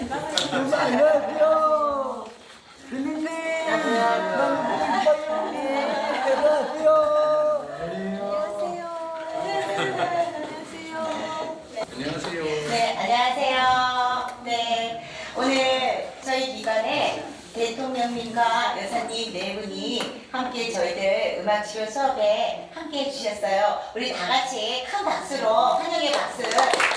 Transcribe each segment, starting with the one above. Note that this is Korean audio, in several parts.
안녕하세요. 비님님. 안녕하세요. 안녕하세요. 네, 안녕하세요. 네, 오늘 저희 기관에 대통령님과 여사님 네 분이 함께 저희들 음악 치료 수업에 함께 해주셨어요. 우리 다 같이 큰 박수로 환영의 박수 드리겠습니다.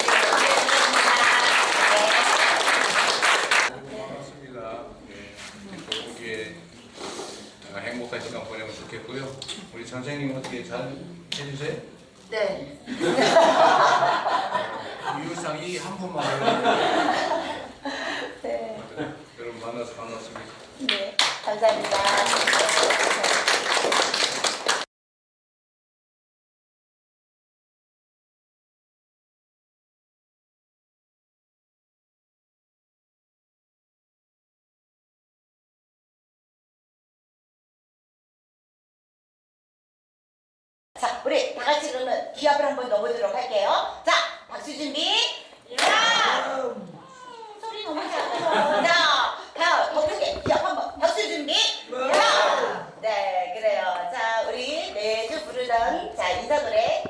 반갑습니다. 네, 조국에 행복한 시간 보내면 좋겠고요. 우리 선생님 어떻게 잘 해주세요? 네. 유상 이 한 분만 해요. 네. 여러분 만나서 반갑습니다. 네, 감사합니다. 자, 우리 다 같이 그러면 기합을 한번 넣어보도록 할게요. 자, 박수 준비. 야! 음, 소리 너무 작아요. 자, 자, 더 크게 기합 한번. 박수 준비. 야! 네, 그래요. 자, 우리 매주 부르던 자 인사 노래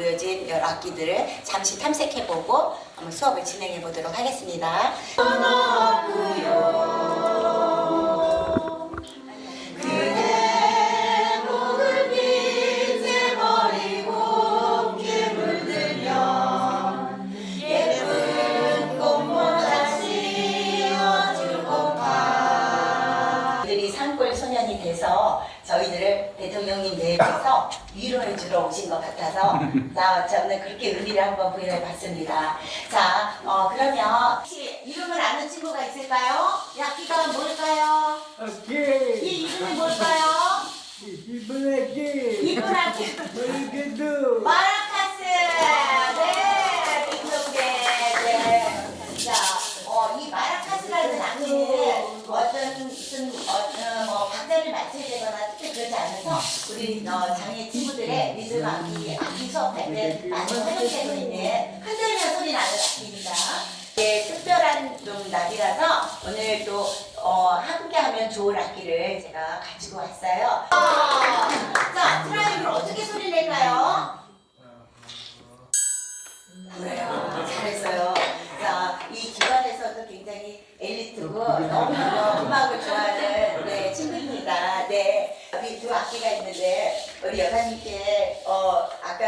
놓여진 여러 악기들을 잠시 탐색해보고 수업을 진행해 보도록 하겠습니다. 대통령님 내에서 위로해 주러 오신 것 같아서 자, 저는 그렇게 의미를 한번 부여해 봤습니다. 자, 어, 그러면 혹시 이름을 아는 친구가 있을까요? 이 악기가 뭘까요? 오케이. 이 이름이 뭘까요? 이분에게 이분 악기 우리게도 마라카스 네 빙동대 네. 자, 어, 이 마라카스라는 악기는 어떤 무슨 어떤 뭐 박자를 맞춰야 되거나 특히 그러지 않아서 우리 어, 장애 친구들의 리듬 악기 악기 수업할 때 많이 활용되고 있는 흔들면 소리 나는 악기입니다. 네, 특별한 좀 날이라서 오늘 또 어, 함께 하면 좋을 악기를 제가 가지고 왔어요. 아, 자, 트라이브를 어떻게 소리 낼까요? 그래요. 잘했어요. 엘리트고 너무너무 음악을 좋아하는 네, 친구입니다. 네. 여기 두 악기가 있는데, 우리 여사님께, 어, 아까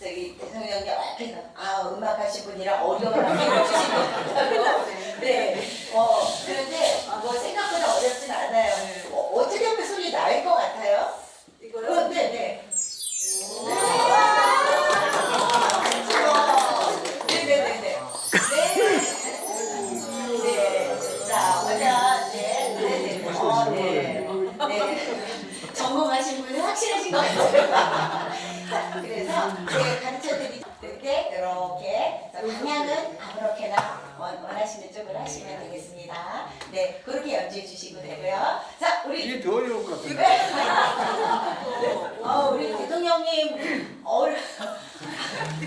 저기 대통령님 앞에서, 아, 음악 하신 분이라 어려운 악기를 주시고, 네. 어, 그런데 뭐 생각보다 어렵진 않아요. 어, 어떻게 하면 소리 날것 이렇게. 자, 방향은 아무렇게나 원- 원하시는 쪽으로 하시면 되겠습니다. 네. 그렇게 연주해 주시면 되고요. 자, 우리 이게 더 어려울 것 같은데. 어, 우리 대통령님 어려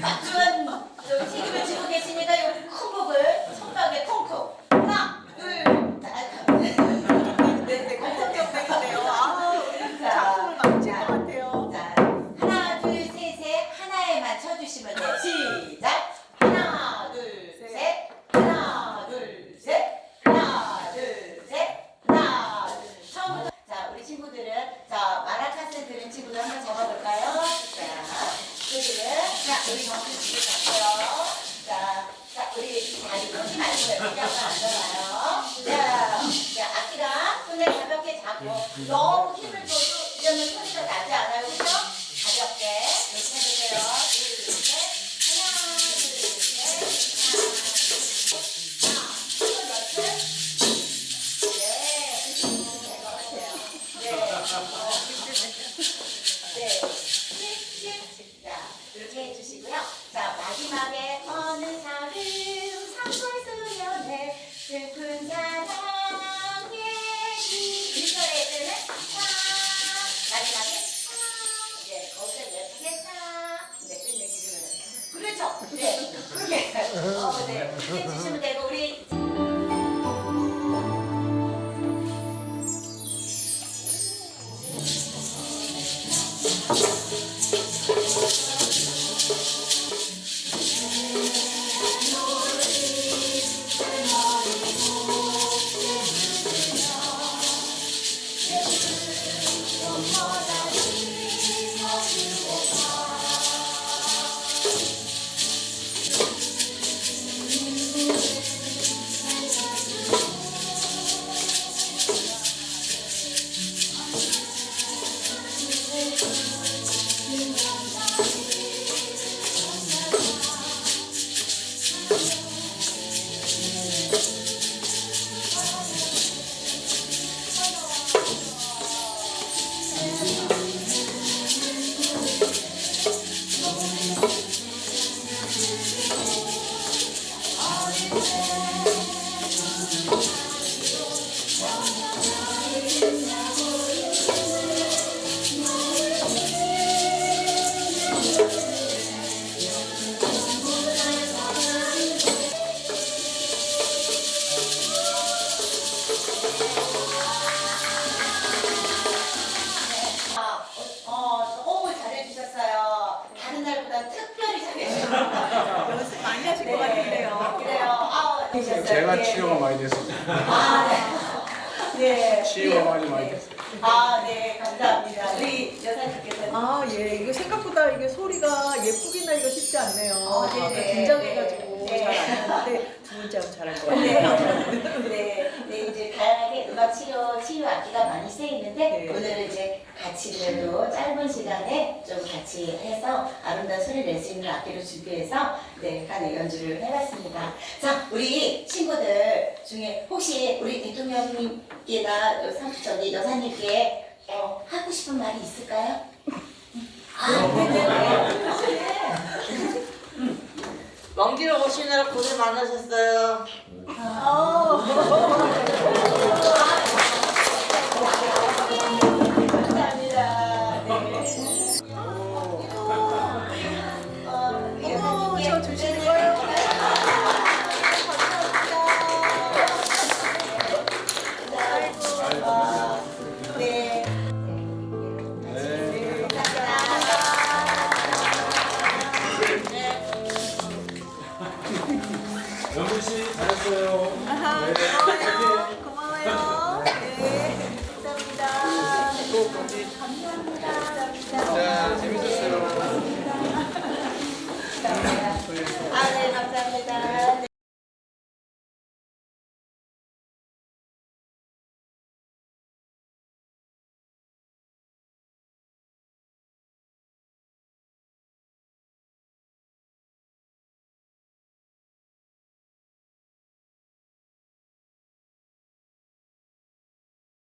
막중한 저 책임을 지고 계시니까 이 큰 곡을 손가락에 콩콩 하나 둘셋 네, 네, 감성적이네요. 아, 자, 작품을 망칠 것 같아요. 자, 하나 둘 셋에 하나에 맞춰주시면 돼요. 시작. 하나 둘 셋. 하나 둘 셋. 하나 둘 셋. 하나 둘. 처음부터 자 우리 친구들은 자 마라카스 들은 친구들 한번 잡아볼까요? 자 친구들은 자 우리 정수 씨 잡고요. 자, 자 우리 다리 끄지 말고요. 그냥 앉아봐요. 자, 자 잡고 너무 힘을 줘도 이러면 소리가 나지 않아요, 그렇죠? 가볍게 이렇게 해보세요. 둘, 셋. 하나, 둘, 셋. 하나, 둘, 셋. 네, 될것 같아요. 네. 네. 이렇게 해주시면 되고 우리 연습 많이 하실 것 같은데요. 그래요. 아. 제가 네, 치료가 네. 많이 됐습니다. 아, 네. 네. 많이 많이 네. 됐어요. 아, 네, 감사합니다. 우리 여사님께서는 아, 예. 이거 생각보다 이게 소리가 예쁘게 나기가 쉽지 않네요. 어, 네네. 아까 긴장해가지고 네. 잘안 했는데 두 번째 하면 잘할 것 네, 같아요. 네, 네, 이제 다양하게 음악 치료, 치유 악기가 많이 쓰이는데 네. 오늘은 이제 같이 그래도 짧은 시간에 좀 같이 해서 아름다운 소리를 낼수 있는 악기를 준비해서 네, 한 연주를 해봤습니다. 자, 우리 친구들 중에 혹시 우리 대통령님께나 저기 여사님께 어, 하고 싶은 말이 있을까요? 아, 네네네. 먼길 오시느라 고생 많으셨어요. 감사 啊哈